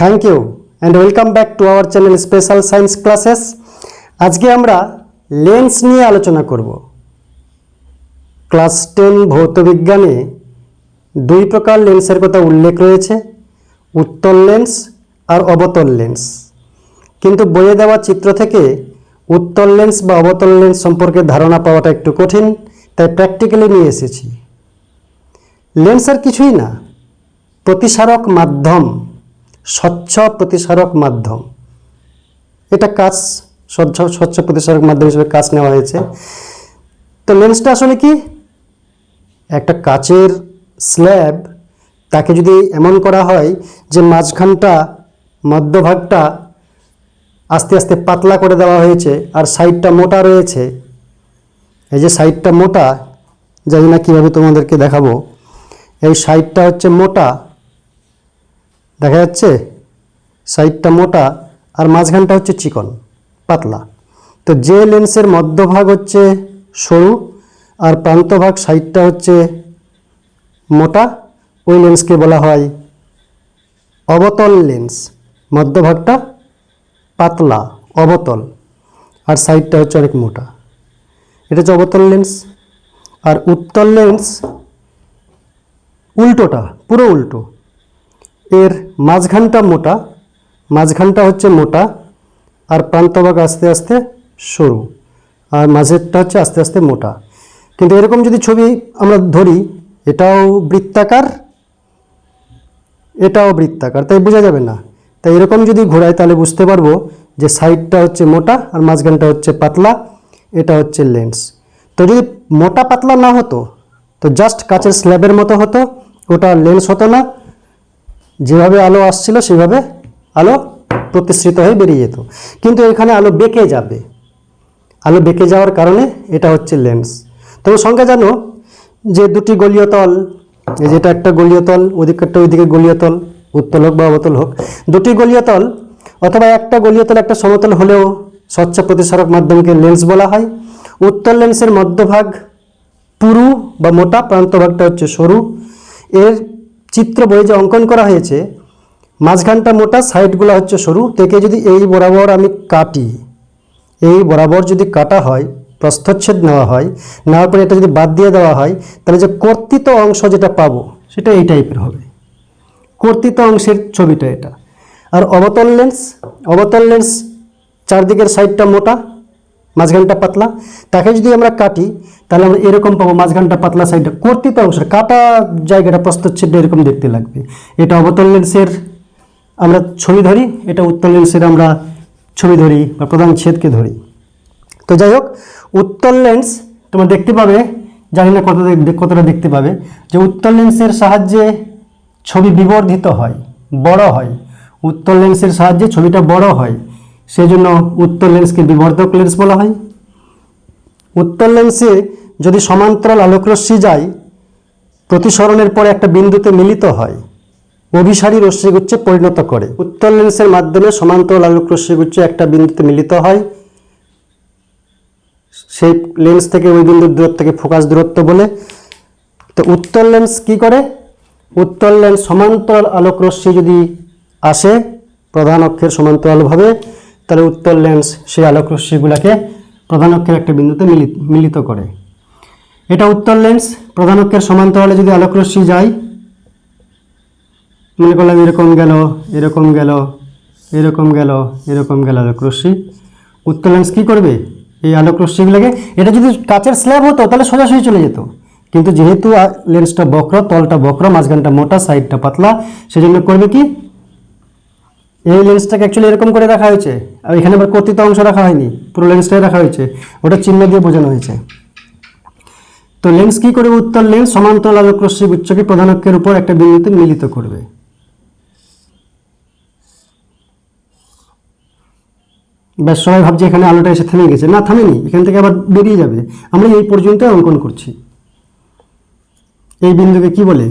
Thank you and welcome back to our channel special science classes আজকে আমরা lens নিয়ে আলোচনা করব। ক্লাস টেন ভৌতবিজ্ঞানে দুই প্রকার লেন্সের কথা উল্লেখ রয়েছে, উত্তল লেন্স আর অবতল লেন্স কিন্তু বইয়ে দেওয়া চিত্র থেকে উত্তল লেন্স বা অবতল লেন্স সম্পর্কে ধারণা পাওয়াটা একটু কঠিন, তাই প্র্যাকটিক্যালি নিয়ে এসেছি। লেন্স আর কিছুই না, প্রতিসারক মাধ্যম। স্বচ্ছ প্রতিসারক মাধ্যম। এটা কাজ, স্বচ্ছ স্বচ্ছ প্রতিসারক মাধ্যম হিসেবে কাজ নেওয়া হয়েছে। তো লেন্সটা আসলে কি? একটা কাচের স্ল্যাব তাকে যদি এমন করা হয় যে মাঝখানটা, মধ্যভাগটা আস্তে আস্তে পাতলা করে দেওয়া হয়েছে আর সাইডটা মোটা রয়েছে। এই যে সাইডটা মোটা, জানি না কীভাবে তোমাদেরকে দেখাবো। এই সাইডটা হচ্ছে মোটা। দেখা যাচ্ছে সাইডটা মোটা আর মাঝখানটা হচ্ছে চিকন, পাতলা। তো যে লেন্সের মধ্যভাগ হচ্ছে সরু আর প্রান্তভাগ সাইডটা হচ্ছে মোটা, ওই লেন্সকে বলা হয় অবতল লেন্স। মধ্যভাগটা পাতলা, অবতল, আর সাইডটা হচ্ছে অনেক মোটা। এটা হচ্ছে অবতল লেন্স। আর উত্তল লেন্স উল্টোটা, পুরো উল্টো। এর মাঝখানটা মোটা, মাঝখানটা হচ্ছে মোটা, আর প্রান্তভাগ আস্তে আস্তে সরু, আর মাঝেরটা হচ্ছে আস্তে আস্তে মোটা। কিন্তু এরকম যদি ছবি আমরা ধরি, এটাও বৃত্তাকার এটাও বৃত্তাকার, তাই বোঝা যাবে না। তাই এরকম যদি ঘোরাই, তাহলে বুঝতে পারব যে সাইডটা হচ্ছে মোটা আর মাঝখানটা হচ্ছে পাতলা, এটা হচ্ছে লেন্স। তো যদি মোটা পাতলা না হতো, তো জাস্ট কাচের স্ল্যাবের মতো হতো, ওটা লেন্স হতো না যেভাবে আলো আসছিল, সেভাবে আলো প্রতিশ্রিত হয়ে বেরিয়ে যেত। কিন্তু এখানে আলো বেঁকে যাবে। আলো বেঁকে যাওয়ার কারণে এটা হচ্ছে লেন্স তবে সঙ্গে জানো, যে দুটি গলীয় তল যেটা একটা গলীয় তল ওদিকেরটা ওইদিকে গলীয় তল, উত্তল হোক বা অবতল হোক, দুটি গলীয় তল অথবা একটা গলীয় তল, একটা সমতল হলেও স্বচ্ছ প্রতিসারক মাধ্যমকে লেন্স বলা হয়। উত্তল লেন্সের মধ্যভাগ পুরু বা মোটা, প্রান্তভাগটা হচ্ছে সরু। এর চিত্র বই যে অঙ্কন করা হয়েছে, মাঝখানটা মোটা, সাইডগুলো হচ্ছে সরু, থেকে যদি এই বরাবর আমি কাটি, এই বরাবর যদি কাটা হয়, প্রস্থচ্ছেদ নেওয়া হয়, নেওয়ার পরে এটা যদি বাদ দিয়ে দেওয়া হয়, তাহলে যে কর্তিত অংশ যেটা পাবো, সেটা এই টাইপের হবে। কর্তিত অংশের ছবিটা এটা। আর অবতল লেন্স অবতল লেন্স চারদিকের সাইডটা মোটা মাঝখানটা পাতলা। তাকে যদি আমরা কাটি, তাহলে আমরা এরকম পাবো মাঝখানটা পাতলা সাইডটা কর্তৃত অংশের কাটা জায়গাটা প্রস্থচ্ছেদটা এরকম দেখতে লাগবে। এটা অবতল লেন্সের আমরা ছবি ধরি, এটা উত্তল লেন্সের আমরা ছবি ধরি, বা প্রধান ছেদকে ধরি। তো যাই হোক, উত্তল লেন্স তোমরা দেখতে পাবে, জানি না কতটা কতটা দেখতে পাবে, যে উত্তল লেন্সের সাহায্যে ছবি বিবর্ধিত হয়, বড় হয়। উত্তল লেন্সের সাহায্যে ছবিটা বড় হয়। সেই জন্য উত্তল লেন্সকে বিবর্ধক লেন্স বলা হয়। উত্তল লেন্সে যদি সমান্তরাল আলোকরশ্মি যায়, প্রতিসরণের পরে একটা বিন্দুতে মিলিত হয়, অভিসারী রশ্মিগুচ্ছে পরিণত করে। উত্তল লেন্সের মাধ্যমে সমান্তরাল আলোক রশ্মিগুচ্ছ একটা বিন্দুতে মিলিত হয়। সেই লেন্স থেকে ওই বিন্দুর দূরত্ব থেকে ফোকাস দূরত্ব বলে। তো উত্তল লেন্স কি করে? উত্তল লেন্স সমান্তরাল আলোক রশ্মি যদি আসে, প্রধান অক্ষের সমান্তরালভাবে তাহলে উত্তল লেন্স সেই আলোক রশ্মিগুলোকে প্রধান অক্ষের একটা বিন্দুতে মিলিত মিলিত করে। এটা উত্তল লেন্স প্রধান অক্ষের সমান্তরালে যদি আলোক রশ্মি যায়, মনে করলাম এরকম গেল এরকম গেল এরকম গেল এরকম গেল আলোক রশ্মি। উত্তর লেন্স কী করবে? এই আলোক রশ্মিগুলোকে, এটা যদি কাচের স্ল্যাব হতো, তাহলে সোজাসুজি চলে যেত। কিন্তু যেহেতু লেন্সটা বক্র, তলটা বক্র, মাঝখানটা মোটা সাইডটা পাতলা, সেজন্য করবে কি? এই লেন্সটাকে অ্যাকচুয়ালি এরকম করে রাখা হয়েছে। আর এখানে আবার কর্তিত অংশ রাখা হয়নি, পুরো লেন্সটাই রাখা হয়েছে। ওটা চিহ্ন দিয়ে বোঝানো হয়েছে। তো লেন্স কী করবে? উত্তর লেন্স সমান্তরাল আলোক উচ্চকে প্রধান অক্ষের উপর একটা বিন্দুতে মিলিত করবে। ব্যাস, সবাই ভাবছে এখানে আলোটা এসে থেমে গেছে। না, থামেনি, এখান থেকে আবার বেরিয়ে যাবে। আমরা এই পর্যন্ত অঙ্কন করছি। এই বিন্দুকে কি বলে?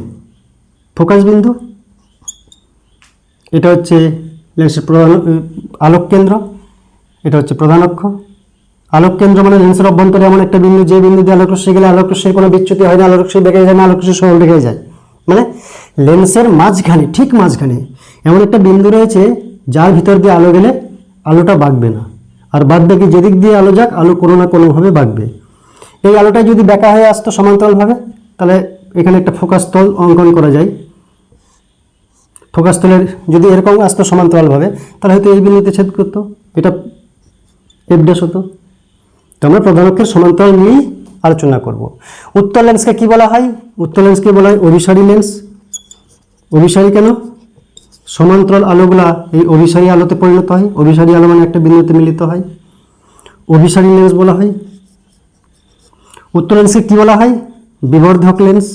ফোকাস বিন্দু? এটা হচ্ছে লেন্সের প্রধান আলোক কেন্দ্র এটা হচ্ছে প্রধান অক্ষ আলোক কেন্দ্র মানে লেন্সের অভ্যন্তরে এমন একটা বিন্দু যে বিন্দু দিয়ে আলোক রশ্মি গেলে আলোক রশ্মির কোনো বিচ্যুতি হয় না আলোক রশ্মি বেঁকে যায় না আলোক রশ্মি সরল রেখে যায় মানে লেন্সের মাঝখানে, ঠিক মাঝখানে, এমন একটা বিন্দু রয়েছে, যার ভিতর দিয়ে আলো গেলে আলোটা বাঁকবে না। আর বাদ বাকি যেদিক দিয়ে আলো যাক, আলো কোনো না কোনোভাবে বাঁকবে এই আলোটা যদি বেঁকা হয়ে আসতো সমান্তরালভাবে, তাহলে এখানে একটা ফোকাস তল অঙ্কন করা যায়। ফোকাস তলের যদি এরকম আসতো সমান্তরালভাবে, তাহলে হয়তো এই বিন্দুতে ছেদ করতো। এটা এফ হতো। তো আমরা প্রধান অক্ষের সমান্তরাল নিয়েই আলোচনা করব। উত্তর লেন্সকে কি বলা হয়? উত্তর লেন্সকে বলা হয় অভিসারী লেন্স অভিসারী কেন? সমান্তরাল আলোগুলা এই অভিসারী আলোতে পরিণত হয়। অভিসারী আলো মানে একটা বিন্দুতে মিলিত হয়। অভিসারী লেন্স বলা হয়। উত্তর লেন্সকে কী বলা হয়? বিবর্ধক লেন্স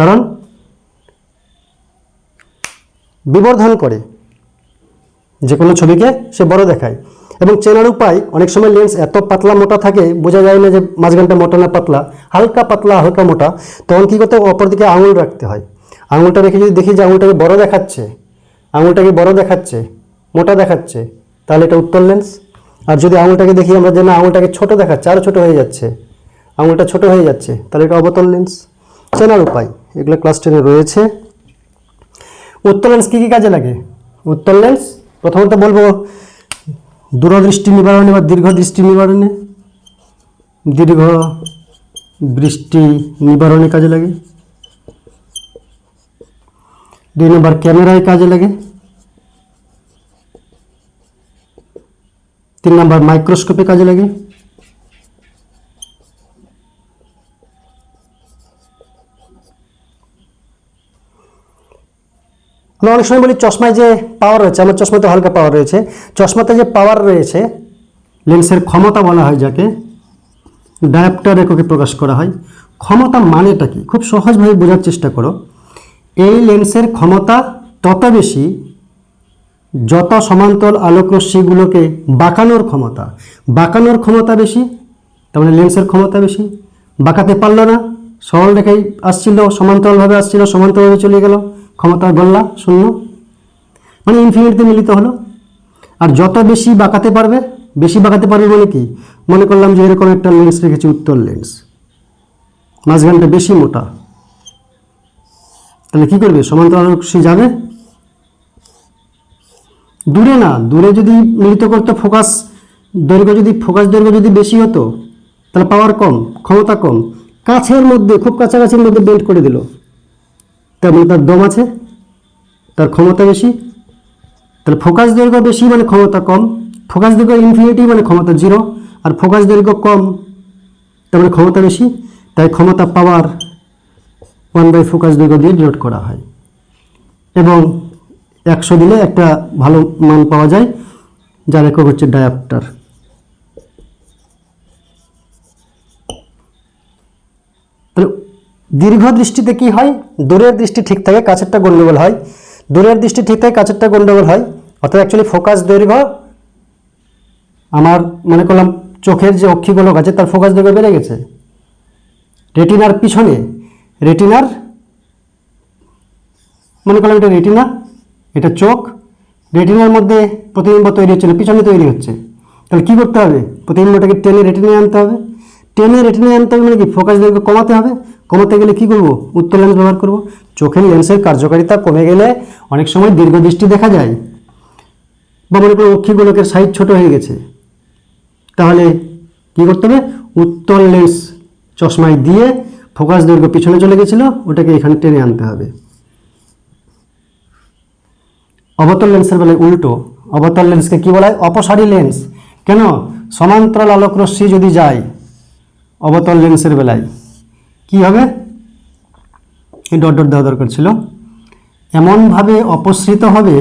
কারণ বিবর্ধন করে যে কোনো ছবিকে সে বড় দেখায়। এবং চেনার উপায়, অনেক সময় লেন্স এত পাতলা মোটা থাকে, বোঝা যায় না যে মাঝখানটা মোটা না পাতলা, হালকা পাতলা, হালকা মোটা, তখন কী করতে হয় অপর দিকে আঙুল রাখতে হয়। আঙুলটা রেখে যদি দেখি যে আঙুলটাকে বড় দেখাচ্ছে, আঙুলটাকে বড় দেখাচ্ছে, মোটা দেখাচ্ছে, তাহলে এটা উত্তর লেন্স আর যদি আঙুলটাকে দেখি আমরা যে না, আঙুলটাকে ছোটো দেখাচ্ছে আরও ছোটো হয়ে যাচ্ছে, আঙুলটা ছোট হয়ে যাচ্ছে, তাহলে এটা অবতল লেন্স চেনার উপায়। এগুলো ক্লাস টেনে রয়েছে। উত্তর লেন্স কী কী কাজে লাগে? উত্তর লেন্স প্রথমত বলব, দূরদৃষ্টি নিবারণে বা দীর্ঘ দৃষ্টি নিবারণে। দীর্ঘ দৃষ্টি নিবারণে কাজে লাগে। দুই নম্বর ক্যামেরায় কাজে লাগে। তিন নম্বর মাইক্রোস্কোপে কাজে লাগে। আমরা অনেক সময় বলি চশমায় যে পাওয়ার রয়েছে, আমার চশমাতে হালকা পাওয়ার রয়েছে। চশমাতে যে পাওয়ার রয়েছে লেন্সের ক্ষমতা বলা হয় যাকে ডায়াপ্টার এককে প্রকাশ করা হয়। ক্ষমতা মানেটা কি? খুব সহজভাবে বোঝার চেষ্টা করো। এই লেন্সের ক্ষমতা তত বেশি যত সমান্তর আলোক রশ্মিগুলোকে বাঁকানোর ক্ষমতা। বাঁকানোর ক্ষমতা বেশি, তার মানে লেন্সের ক্ষমতা বেশি। বাঁকাতে পারল না, সরল রেখায় আসছিল, সমান্তরালভাবে আসছিল, সমান্তরালভাবে চলে গেল। ক্ষমতা, গল্লা, শূন্য। মানে ইনফিনিটিতে মিলিত হলো। আর যত বেশি বাঁকাতে পারবে, বেশি বাঁকাতে পারবে মানে কি? মনে করলাম যে এরকম একটা লেন্স রেখেছি, উত্তর লেন্স মাঝখানটা বেশি মোটা। তাহলে কি করবে? সমান্তরাল রশ্মি যাবে? দূরে না। দূরে যদি মিলিত করতো ফোকাস দৈর্ঘ্য যদি ফোকাস দৈর্ঘ্য যদি বেশি হতো, তাহলে পাওয়ার কম, ক্ষমতা কম। কাছের মধ্যে, খুব কাছাকাছির মধ্যে বেল্ট করে দিল। তেমন তার দম আছে, তার ক্ষমতা বেশি। তাহলে ফোকাস দৈর্ঘ্য বেশি মানে ক্ষমতা কম, ফোকাস দৈর্ঘ্য ইনফিনিটি মানে ক্ষমতা জিরো আর ফোকাস দৈর্ঘ্য কম, তার মানে ক্ষমতা বেশি, তাই ক্ষমতা পাওয়ার ওয়ান বাই ফোকাস দৈর্ঘ্য দিয়ে ডিনোট করা হয়। এবং একশো দিলে একটা ভালো মান পাওয়া যায়, যার একক হচ্ছে ডায়াপ্টার দীর্ঘ দৃষ্টিতে কি হয়? দূরের দৃষ্টি ঠিক থাকে, কাছেরটা গণ্ডগোল হয়। দূরের দৃষ্টি ঠিক থাকে, কাছেরটা গণ্ডগোল হয়। অর্থাৎ অ্যাকচুয়ালি ফোকাস দৈর্ঘ্য, আমার মনে করলাম চোখের যে অক্ষিগোলক আছে, তার ফোকাস দৈর্ঘ্য বেড়ে গেছে। রেটিনার পিছনে, রেটিনার, মনে করলাম এটা রেটিনা, এটা চোখ, রেটিনার মধ্যে প্রতিবিম্ব তৈরি হচ্ছে না, পিছনে তৈরি হচ্ছে। তাহলে কী করতে হবে? প্রতিবিম্বটাকে টেনে রেটিনে আনতে হবে। টেনে রেটিনায় আনতে হবে মানে কি? ফোকাস দৈর্ঘ্য কমাতে হবে। কমাতে গেলে কী করব? উত্তর লেন্স ব্যবহার করব। চোখের লেন্সের কার্যকারিতা কমে গেলে অনেক সময় দীর্ঘদৃষ্টি দেখা যায়। বা মনে করো অক্ষিগোলকের সাইজ ছোট হয়ে গেছে। তাহলে কী করতে হবে? উত্তর লেন্স চশমায় দিয়ে ফোকাস দৈর্ঘ্য পিছনে চলে গেছিল, ওটাকে এখানে টেনে আনতে হবে। অবতল লেন্সের বেলায় উল্টো। অবতল লেন্সকে কি বলা হয়? অপসারী লেন্স কেন? সমান্তরাল আলোক রশ্মি যদি যায় অবতল লেন্সের বেলায়। কি হবে? এই ডট ডট দেওয়া দরকার ছিল। এমনভাবে অপসৃত হবে,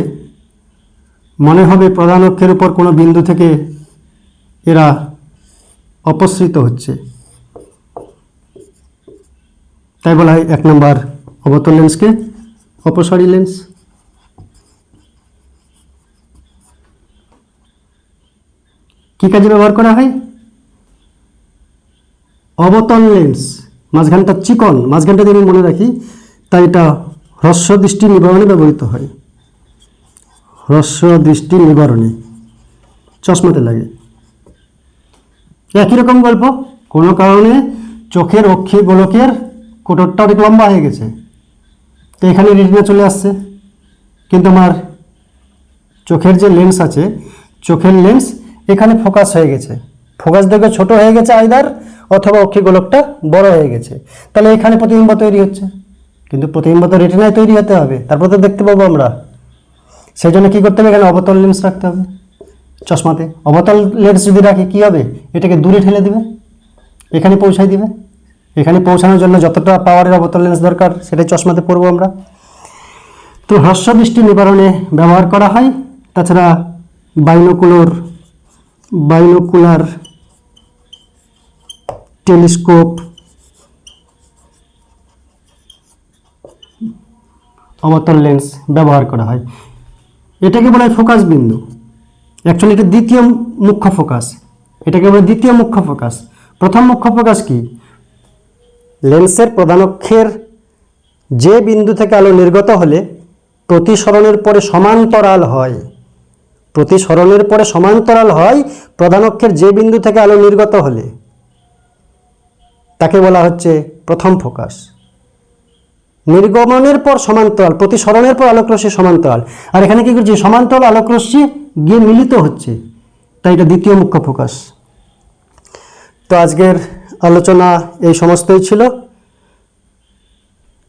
মনে হবে প্রধান অক্ষের উপর কোনো বিন্দু থেকে এরা অপসৃত হচ্ছে। তাই বলা হয় এক নম্বর অবতল লেন্সকে অপসারী লেন্স। কি কাজে ব্যবহার করা হয়? অবতল লেন্স, মাঝখানটা চিকন, মাঝখানটা যদি মনে রাখি, তাই এটা হ্রস্ব দৃষ্টি নিবারণে ব্যবহৃত হয়। হ্রস্ব দৃষ্টি নিবারণে চশমাতে লাগে। একই রকম গল্প। কোনো কারণে চোখের অক্ষি গোলকের কোটরটা অনেক লম্বা হয়ে গেছে। তো এখানে রেটিনা চলে আসছে। কিন্তু আমার চোখের যে লেন্স আছে, চোখের লেন্স এখানে ফোকাস হয়ে গেছে। ফোকাস দেখে ছোট হয়ে গেছে আইদার অথবা অক্ষি গোলকটা বড় হয়ে গেছে। তাহলে এখানে প্রতিবিম্ব তৈরি হচ্ছে। কিন্তু প্রতিবিম্ব তো রেটিনায় তৈরি হতে হবে। তারপর তো দেখতে পাবো আমরা। সেই জন্য কী করতে হবে? এখানে অবতল লেন্স রাখতে হবে। চশমাতে। অবতল লেন্স যদি রাখি, কী হবে? এটাকে দূরে ঠেলে দিবে। এখানে পৌঁছাই দিবে। এখানে পৌঁছানোর জন্য যতটা পাওয়ারের অবতল লেন্স দরকার, সেটাই চশমাতে পরবো আমরা। তো হ্রস্ব দৃষ্টি নিবারণে ব্যবহার করা হয়। তাছাড়া বাইনোকুলার বাইনোকুলার টেলিস্কোপ। অবতল লেন্স ব্যবহার করা হয়। এটাকে বলা হয় ফোকাস বিন্দু। অ্যাকচুয়ালি এটা দ্বিতীয় মুখ্য ফোকাস। এটাকে বলে দ্বিতীয় মুখ্য ফোকাস। প্রথম মুখ্য ফোকাস কি? লেন্সের প্রধানক্ষের যে বিন্দু থেকে আলো নির্গত হলে প্রতিসরণের পরে সমান্তরাল হয়। প্রতিসরণের পরে সমান্তরাল হয়, প্রধানক্ষের যে বিন্দু থেকে আলো নির্গত হলে। তাকে বলা হচ্ছে প্রথম ফোকাস। নির্গমনের পর সমান্তরাল, প্রতিসরণের পর আলোকরশ্মি সমান্তরাল। আর এখানে কি করছে? সমান্তরাল আলোকরশ্মি গিয়ে মিলিত হচ্ছে। তাই এটা দ্বিতীয় মুখ্য ফোকাস। তো আজকের আলোচনা এই সমস্তই ছিল।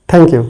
Thank you